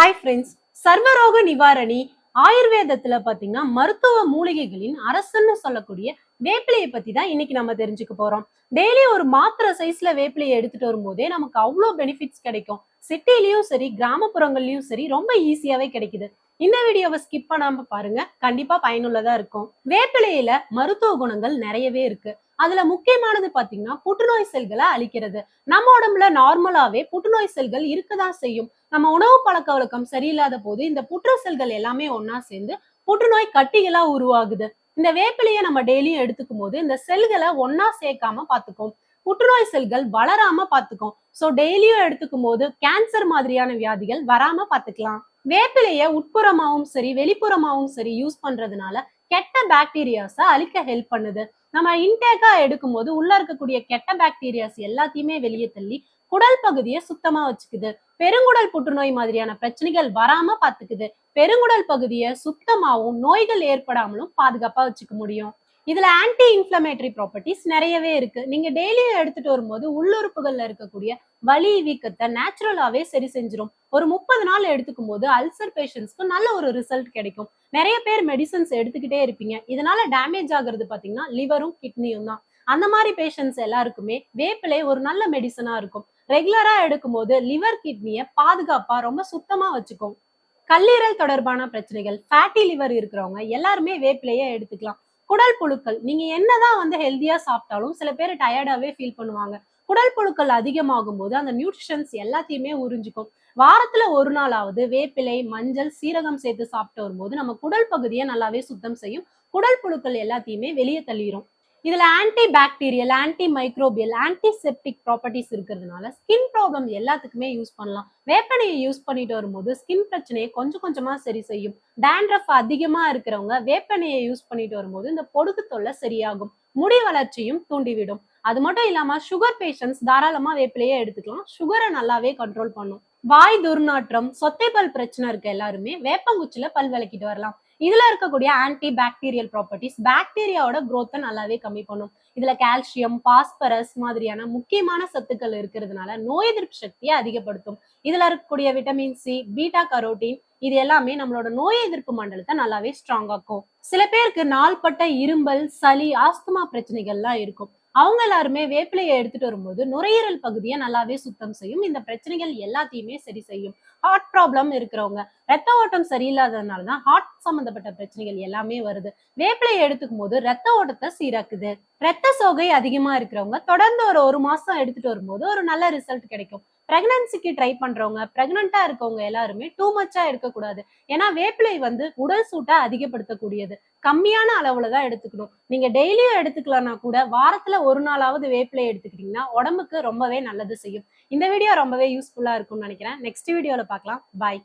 Hi friends சர்வரோக நிவாரணி ஆயுர்வேதத்துல பாத்தீங்கன்னா மருத்துவ மூலிகைகளின் அரசன்னு சொல்லக்கூடிய வேப்பிலையை பத்தி தான் இன்னைக்கு நம்ம தெரிஞ்சுக்க போறோம். டெய்லி ஒரு மாத்திரை சைஸ்ல வேப்பிலையை எடுத்துட்டு வரும்போதே நமக்கு அவ்வளோ பெனிஃபிட்ஸ் கிடைக்கும். சிட்டிலயும் சரி கிராமப்புறங்கள்லயும் சரி ரொம்ப ஈஸியாவே கிடைக்குது. இந்த வீடியோவை ஸ்கிப் பண்ணாம பாருங்க. கண்டிப்பா பயனுள்ளதா இருக்கும். வேப்பிலையில மருத்துவ குணங்கள் நிறையவே இருக்கு. அதுல முக்கியமானது பாத்தீங்கன்னா புற்றுநோய் செல்களை அழிக்கிறது. நம்ம உடம்புல நார்மலாவே புற்றுநோய் செல்கள் இருக்கதான் செய்யும். நம்ம உணவு பழக்க வழக்கம் சரியில்லாத போது இந்த புற்று செல்கள் எல்லாமே ஒன்னா சேர்ந்து புற்றுநோய் கட்டிகளா உருவாகுது. இந்த வேப்பிலையை நம்ம டெய்லியும் எடுத்துக்கும் போது இந்த செல்களை ஒன்னா சேர்க்காம பாத்துக்கும். புற்றுநோய் செல்கள் வளராம பாத்துக்கும். சோ டெய்லியும் எடுத்துக்கும் போது கேன்சர் மாதிரியான வியாதிகள் வராம பாத்துக்கலாம். வேப்பிலைய உட்புறமாவும் சரி வெளிப்புறமாவும் சரி யூஸ் பண்றதுனால கெட்ட பாக்டீரியாஸை அழிக்க ஹெல்ப் பண்ணுது. நம்ம இன்டேக்கா எடுக்கும் போது உள்ள இருக்கக்கூடிய கெட்ட பாக்டீரியாஸ் எல்லாத்தையுமே வெளியே தள்ளி குடல் பகுதியை சுத்தமா வச்சுக்குது. பெருங்குடல் புற்றுநோய் மாதிரியான பிரச்சனைகள் வராம பாத்துக்குது. பெருங்குடல் பகுதியை சுத்தமாவும் நோய்கள் ஏற்படாமலும் பாதுகாப்பா வச்சுக்க முடியும். இதுல ஆன்டி இன்ஃபிளமேட்டரி ப்ராப்பர்ட்டிஸ் நிறையவே இருக்கு. நீங்க டெய்லியும் எடுத்துட்டு வரும்போது உள்ளுறுப்புகள்ல இருக்கக்கூடிய வலி வீக்கத்தை நேச்சுரலாவே சரி செஞ்சிடும் ஒரு முப்பது நாள் எடுத்துக்கும் போது அல்சர் பேஷண்ட்ஸ்க்கு நல்ல ஒரு ரிசல்ட் கிடைக்கும். நிறைய பேர் மெடிசன்ஸ் எடுத்துக்கிட்டே இருப்பீங்க. இதனால டேமேஜ் ஆகுறது பாத்தீங்கன்னா லிவரும் கிட்னியும் தான். அந்த மாதிரி பேஷண்ட்ஸ் எல்லாருக்குமே வேப்பிலை ஒரு நல்ல மெடிசனா இருக்கும். ரெகுலரா எடுக்கும்போது லிவர் கிட்னியை பாதுகாப்பா ரொம்ப சுத்தமா வச்சுக்கும். கல்லீரல் தொடர்பான பிரச்சனைகள் ஃபேட்டி லிவர் இருக்கிறவங்க எல்லாருமே வேப்பிலையே எடுத்துக்கலாம். குடல் புழுக்கள். நீங்க என்னதான் வந்து ஹெல்தியா சாப்பிட்டாலும் சில பேர் டயர்டாவே ஃபீல் பண்ணுவாங்க. குடல் புழுக்கள் அதிகமாகும் போது அந்த நியூட்ரிஷன்ஸ் எல்லாத்தையுமே உறிஞ்சிக்கும். வாரத்துல ஒரு நாளாவது வேப்பிலை மஞ்சள் சீரகம் சேர்த்து சாப்பிட்டு வரும்போது நம்ம குடல் பகுதியை நல்லாவே சுத்தம் செய்யும். குடல் புழுக்கள் எல்லாத்தையுமே வெளியே தள்ளிடும் இதுல anti bacterial anti microbial antiseptic properties இருக்கிறதுனால ஸ்கின் ப்ராப்ளம் எல்லாத்துக்குமே யூஸ் பண்ணலாம். வேப்பனையை யூஸ் பண்ணிட்டு வரும்போது ஸ்கின் பிரச்சனையை கொஞ்சம் கொஞ்சமா சரி செய்யும். டேண்ட்ரஃப் அதிகமா இருக்கிறவங்க வேப்பனையை யூஸ் பண்ணிட்டு வரும்போது இந்த பொடுகு தொல்லை சரியாகும். முடி வளர்ச்சியும் தூண்டிவிடும். அது மட்டும் இல்லாம சுகர் பேஷண்ட்ஸ் தாராளமா வேப்பிலையே எடுத்துக்கலாம். சுகரை நல்லாவே கண்ட்ரோல் பண்ணும். வாய் துர்நாற்றம் சொத்தை பல் பிரச்சனை இருக்க எல்லாருமே வேப்பங்குச்சில பல் விளக்கிட்டு வரலாம். இதுல இருக்கக்கூடிய ஆன்டி பாக்டீரியல் ப்ராப்பர்ட்டிஸ் பாக்டீரியாவோட குரோத்தை நல்லாவே கம்மி பண்ணும். இதுல கால்சியம் பாஸ்பரஸ் மாதிரியான முக்கியமான சத்துக்கள் இருக்கிறதுனால நோய் எதிர்ப்பு சக்தியை அதிகப்படுத்தும். இதுல இருக்கக்கூடிய விட்டமின் சி பீட்டா கரோட்டின் இது எல்லாமே நம்மளோட நோய் எதிர்ப்பு மண்டலத்தை நல்லாவே ஸ்ட்ராங் ஆக்கும். சில பேருக்கு நாள்பட்ட இரும்பல் சளி ஆஸ்துமா பிரச்சனைகள்லாம் இருக்கும். அவங்க எல்லாருமே வேப்பிலையை எடுத்துட்டு வரும்போது நுரையீரல் பகுதியை நல்லாவே சுத்தம் செய்யும். இந்த பிரச்சனைகள் எல்லாத்தையுமே சரி செய்யும். ஹார்ட் ப்ராப்ளம் இருக்கிறவங்க ரத்த ஓட்டம் சரியில்லாததுனால தான் ஹார்ட் சம்பந்தப்பட்ட பிரச்சனைகள் எல்லாமே வருது. வேப்பிலையை எடுத்துக்கும் போது ரத்த ஓட்டத்தை சீராக்குது. ரத்த சோகை அதிகமா இருக்கிறவங்க தொடர்ந்து ஒரு ஒரு மாசம் எடுத்துட்டு வரும்போது ஒரு நல்ல ரிசல்ட் கிடைக்கும். பிரெக்னன்சிக்கு ட்ரை பண்றவங்க பிரெக்னண்டா இருக்கவங்க எல்லாருமே டூ மச்சா எடுக்கக்கூடாது ஏன்னா வேப்பிலை வந்து உடல் சூட்டை அதிகப்படுத்தக்கூடியது. கம்மியான அளவுல தான் எடுத்துக்கணும். நீங்க டெய்லியும் எடுத்துக்கலன்னா கூட வாரத்துல ஒரு நாளாவது வேப்பிலை எடுத்துக்கிட்டீங்கன்னா உடம்புக்கு ரொம்பவே நல்லது செய்யும். இந்த வீடியோ ரொம்பவே யூஸ்ஃபுல்லா இருக்கும்னு நினைக்கிறேன். நெக்ஸ்ட் வீடியோல பார்க்கலாம். பாய்